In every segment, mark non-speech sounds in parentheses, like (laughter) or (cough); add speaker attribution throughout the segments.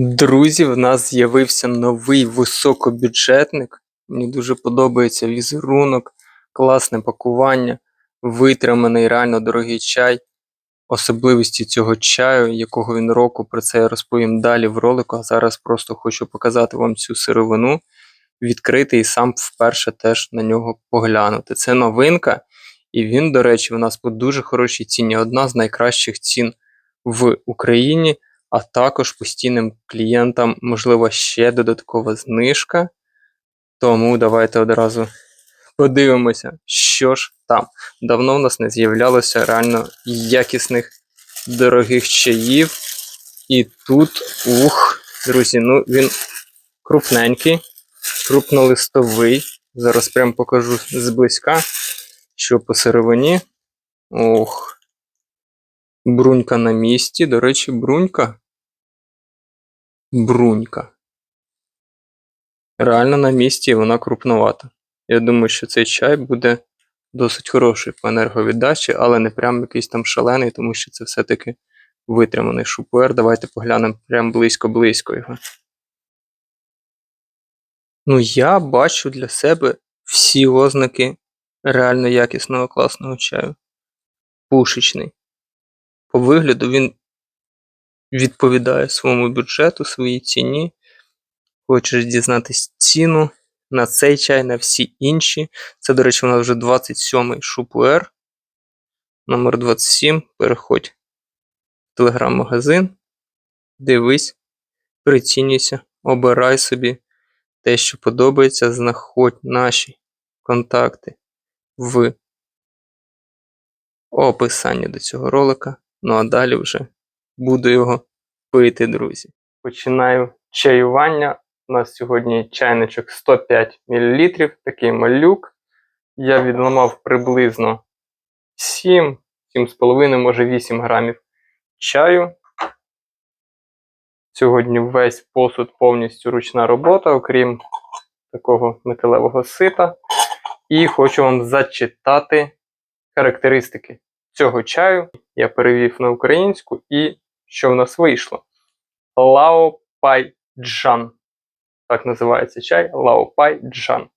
Speaker 1: Друзі, в нас з'явився новий високобюджетник. Мені дуже подобається візерунок, класне пакування, витриманий реально дорогий чай. Особливості цього чаю, якого він року, про це я розповім далі в ролику. А зараз просто хочу показати вам цю сировину, відкрити і сам вперше теж на нього поглянути. Це новинка, і він, до речі, у нас по дуже хорошій ціні. Одна з найкращих цін в Україні а також постійним клієнтам, можливо, ще додаткова знижка. Тому давайте одразу подивимося, що ж там. Давно в нас не з'являлося реально якісних дорогих чаїв. І тут, ух, друзі, ну він крупненький, крупнолистовий. Зараз прям покажу зблизька, що по сировині. Ох. Брунька на місці. До речі, брунька. Брунька. Реально на місці і вона крупновата. Я думаю, що цей чай буде досить хороший по енерговіддачі, але не прям якийсь там шалений, тому що це все-таки витриманий шупуер. Давайте поглянемо прям близько-близько його. Ну, я бачу для себе всі ознаки реально якісного класного чаю. Пушечний. По вигляду він відповідає своєму бюджету, своїй ціні. Хочеш дізнатись ціну на цей чай, на всі інші. Це, до речі, у нас вже 27-й шупуер. Номер 27. Переходь в телеграм-магазин. Дивись, прицінюйся, обирай собі те, що подобається. Знаходь наші контакти в описанні до цього ролика. Ну а далі вже буду його пити, друзі. Починаю чаювання. У нас сьогодні чайничок 105 мл, такий малюк. Я відламав приблизно 7, 7,5, може 8 грамів чаю. Сьогодні весь посуд повністю ручна робота, окрім такого металевого сита. І хочу вам зачитати характеристики цього чаю я перевів на українську, і що в нас вийшло? Лао Пай Джан. Так називається чай Лао Пай Джан.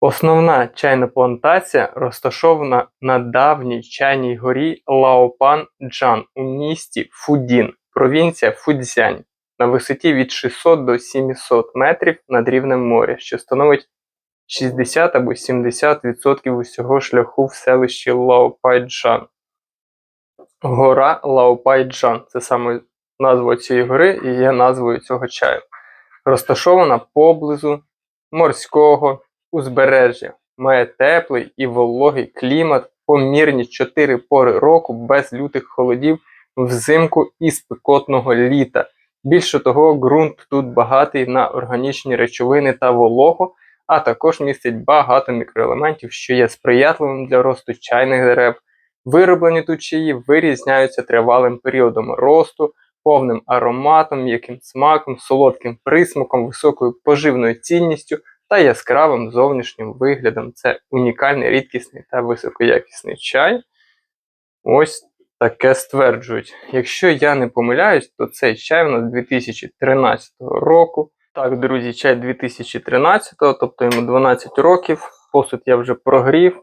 Speaker 1: Основна чайна плантація розташована на давній чайній горі Лаопан Джан у місті Фудін, провінція Фудзянь, на висоті від 600 до 700 метрів над рівнем моря, що становить 60 або 70% усього шляху в селищі Лаопайджан. Гора Лаопайджан це саме назва цієї гори і є назвою цього чаю. Розташована поблизу морського узбережжя. Має теплий і вологий клімат, помірні 4 пори року без лютих холодів взимку і спекотного літа. Більше того, ґрунт тут багатий на органічні речовини та вологу, а також містить багато мікроелементів, що є сприятливим для росту чайних дерев. Вироблені тут чаї вирізняються тривалим періодом росту, повним ароматом, м'яким смаком, солодким присмаком, високою поживною цінністю та яскравим зовнішнім виглядом. Це унікальний, рідкісний та високоякісний чай. Ось таке стверджують. Якщо я не помиляюсь, то цей чай у нас 2013 року. Так, друзі, чай 2013, тобто йому 12 років. Посуд я вже прогрів.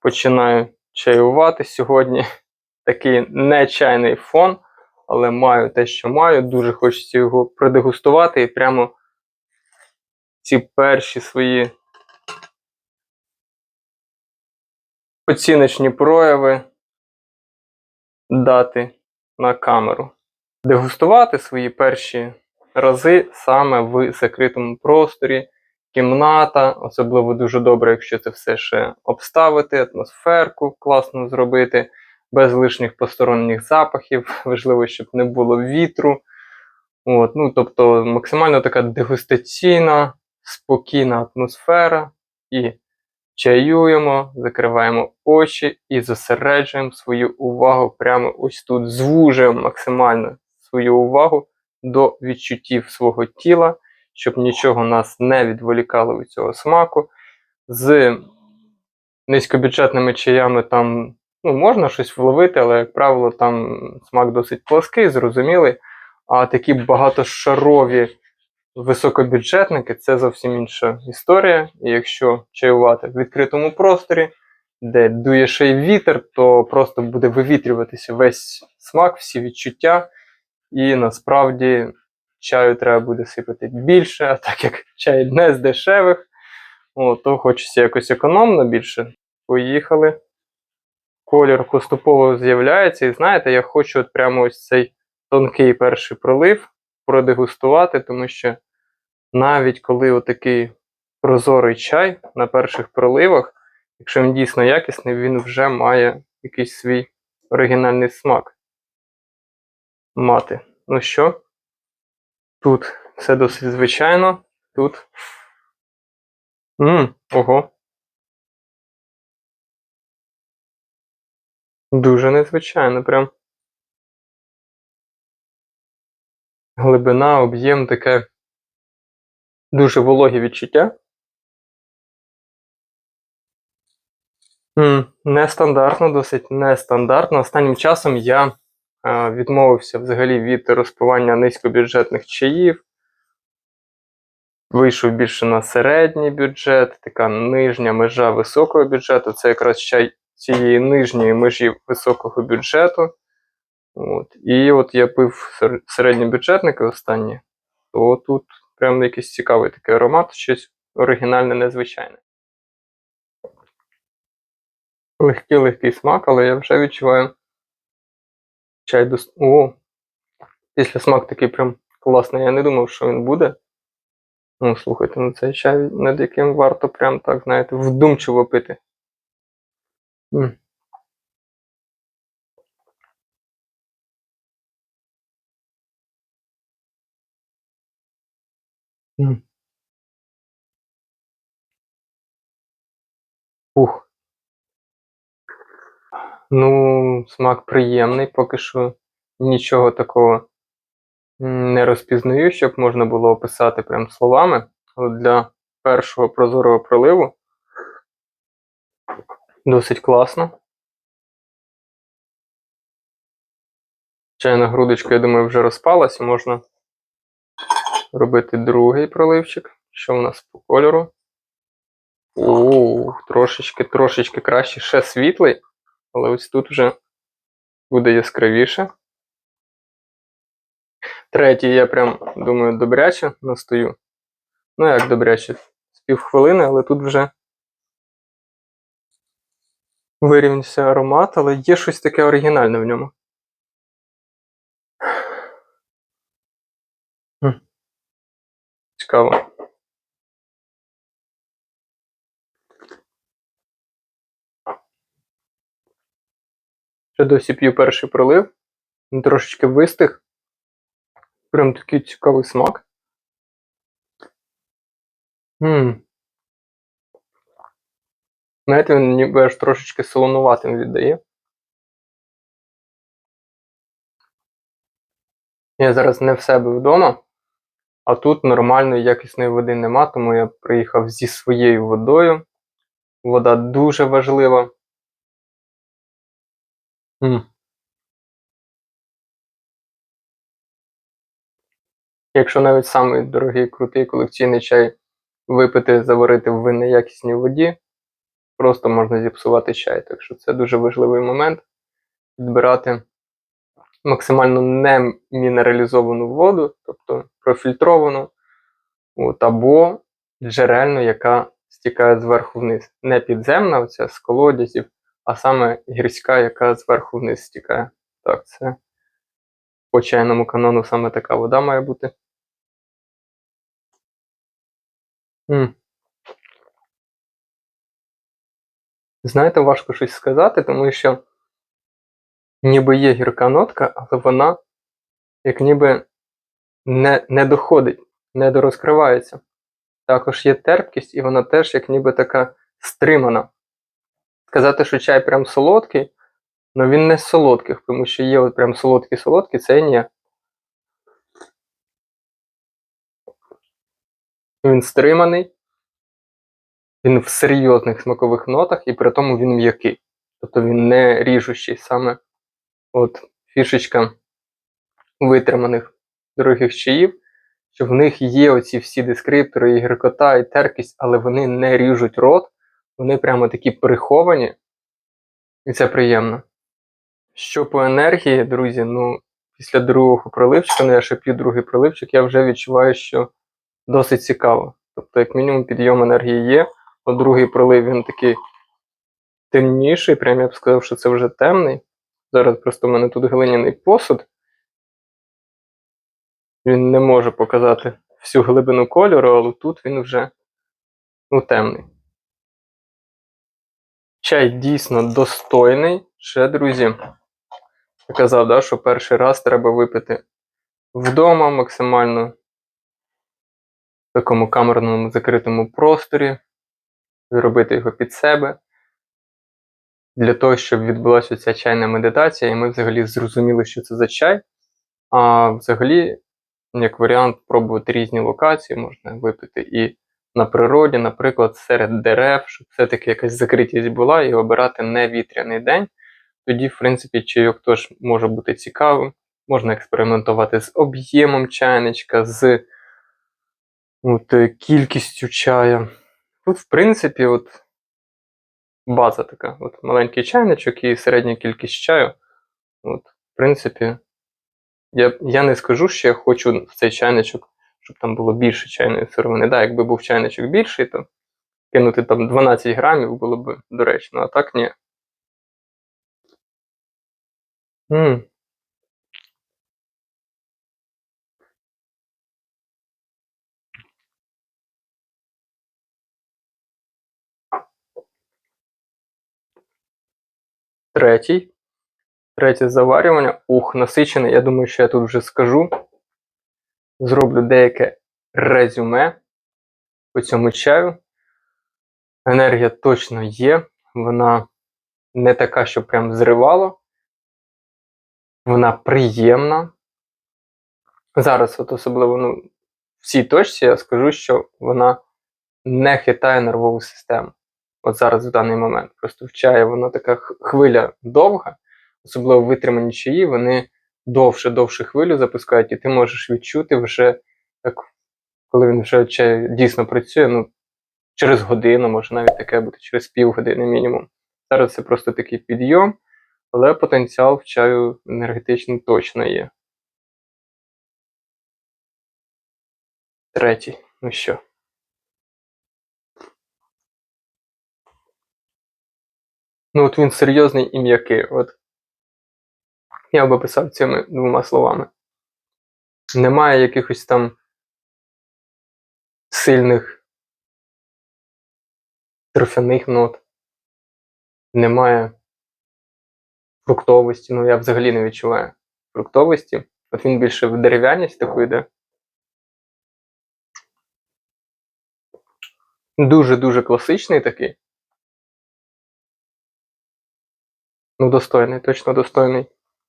Speaker 1: Починаю чаювати сьогодні. Такий нечайний фон, але маю те, що маю. Дуже хочеться його продегустувати і прямо ці перші свої оціночні прояви дати на камеру. Дегустувати свої перші рази саме в закритому просторі. Кімната, особливо дуже добре, якщо це все ще обставити, атмосферку класно зробити, без лишніх посторонніх запахів. (laughs) Важливо, щоб не було вітру. От, ну, Тобто максимально така дегустаційна, спокійна атмосфера. І чаюємо, закриваємо очі і зосереджуємо свою увагу прямо ось тут. Звужуємо максимально свою увагу до відчуттів свого тіла, щоб нічого нас не відволікало від цього смаку. З низькобюджетними чаями там ну, можна щось вловити, але, як правило, там смак досить плоский, зрозумілий. А такі багатошарові високобюджетники це зовсім інша історія. І якщо чаювати в відкритому просторі, де дує ще й вітер, то просто буде вивітрюватися весь смак, всі відчуття. І насправді чаю треба буде сипати більше, а так як чай не з дешевих, то хочеться якось економно більше. Поїхали. Колір поступово з'являється, і знаєте, я хочу от прямо ось цей тонкий перший пролив продегустувати, тому що навіть коли отакий прозорий чай на перших проливах, якщо він дійсно якісний, він вже має якийсь свій оригінальний смак мати. Ну що, тут все досить звичайно, тут. Ммм, ого. Дуже незвичайно, прям. Глибина, об'єм таке дуже вологі відчуття. М, Нестандартно, досить нестандартно. Останнім часом я відмовився взагалі від розпивання низькобюджетних чаїв. Вийшов більше на середній бюджет, така нижня межа високого бюджету. Це якраз чай цієї нижньої межі високого бюджету. От. І от я пив сер- середньобюджетники останні, то тут прям якийсь цікавий такий аромат, щось оригінальне, незвичайне. Легкий легкий смак, але я вже відчуваю чай дос... О! Після смак такий прям класний. Я не думав, що він буде. Ну, слухайте, ну цей чай, над яким варто прям так, знаєте, вдумчиво пити. М. Ух. Ну, смак приємний, поки що нічого такого не розпізнаю, щоб можна було описати прям словами. Для першого прозорого проливу досить класно. Чайна грудочка, я думаю, вже розпалась можна робити другий проливчик. Що у нас по кольору? Ух, трошечки, трошечки краще, ще світлий, але ось тут вже буде яскравіше. Третій я прям думаю добряче настою. Ну, як добряче, з півхвилини, але тут вже вирівнявся аромат, але є щось таке оригінальне в ньому. Цікаво. Ще досі п'ю перший пролив. Трошечки вистиг. Прям такий цікавий смак. Ммм. Знаєте, він ніби аж трошечки солонуватим віддає. Я зараз не в себе вдома, а тут нормальної якісної води нема, тому я приїхав зі своєю водою. Вода дуже важлива. Якщо навіть самий дорогий крутий колекційний чай випити, заварити в неякісній воді, просто можна зіпсувати чай. Так що це дуже важливий момент підбирати максимально не мінералізовану воду, тобто профільтровану, от, або джерельну, яка стікає зверху вниз. Не підземна, оця з колодязів, а саме гірська, яка зверху вниз стікає. Так, це по чайному канону саме така вода має бути. М. Знаєте, важко щось сказати, тому що ніби є гірка нотка, але вона як ніби не, не доходить, не дорозкривається. Також є терпкість, і вона теж як ніби така стримана. Сказати, що чай прям солодкий, але він не з солодких, тому що є от прям солодкі-солодкі, це ні. Він стриманий, він в серйозних смакових нотах, і при тому він м'який. Тобто він не ріжущий саме от фішечка витриманих дорогих чаїв, що в них є оці всі дескриптори, і гіркота, і терпкість, але вони не ріжуть рот, вони прямо такі приховані, і це приємно. Що по енергії, друзі, ну, після другого проливчика, ну я ще п'ю другий проливчик, я вже відчуваю, що досить цікаво. Тобто, як мінімум, підйом енергії є, от другий пролив він такий темніший, прям я б сказав, що це вже темний. Зараз просто в мене тут глиняний посуд. Він не може показати всю глибину кольору, але тут він вже ну, темний. Чай дійсно достойний. Ще, друзі, я казав, да, що перший раз треба випити вдома максимально в такому камерному закритому просторі, зробити його під себе. Для того, щоб відбулася ця чайна медитація, і ми взагалі зрозуміли, що це за чай. А взагалі, як варіант, пробувати різні локації, можна випити і на природі, наприклад, серед дерев, щоб все-таки якась закритість була, і обирати не вітряний день. Тоді, в принципі, чайок теж може бути цікавим. Можна експериментувати з об'ємом чайничка, з от, е, кількістю чая. Тут, в принципі, от база така. От маленький чайничок і середня кількість чаю. От, В принципі, я я не скажу, що я хочу в цей чайничок, щоб там було більше чайної сировини. Да, якби був чайничок більший, то кинути там 12 грамів було б доречно, а так ні. М. Третій. Третє заварювання. Ух, насичений. Я думаю, що я тут вже скажу. Зроблю деяке резюме по цьому чаю. Енергія точно є. Вона не така, що прям зривало. Вона приємна. Зараз, от особливо ну, в цій точці, я скажу, що вона не хитає нервову систему. От зараз в даний момент. Просто в чаї вона така хвиля довга, особливо витримані чаї, вони довше-довше хвилю запускають, і ти можеш відчути вже, так, коли він вже дійсно працює, ну, через годину, може навіть таке бути, через півгодини мінімум. Зараз це просто такий підйом, але потенціал в чаю енергетичний точно є. Третій. Ну що? Ну, от він серйозний і м'який. От. Я б описав цими двома словами. Немає якихось там сильних торфяних нот. Немає фруктовості. Ну, я взагалі не відчуваю фруктовості. От він більше в дерев'яність таку йде. Дуже-дуже класичний такий. Ну, достойний, точно достойний.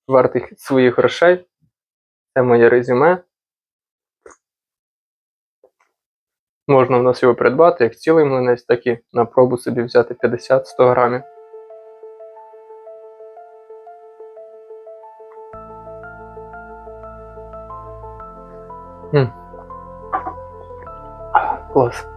Speaker 1: Вартий своїх грошей. Це моє резюме. Можна в нас його придбати як цілий млинець, так і на пробу собі взяти 50-100 грамів. Клас.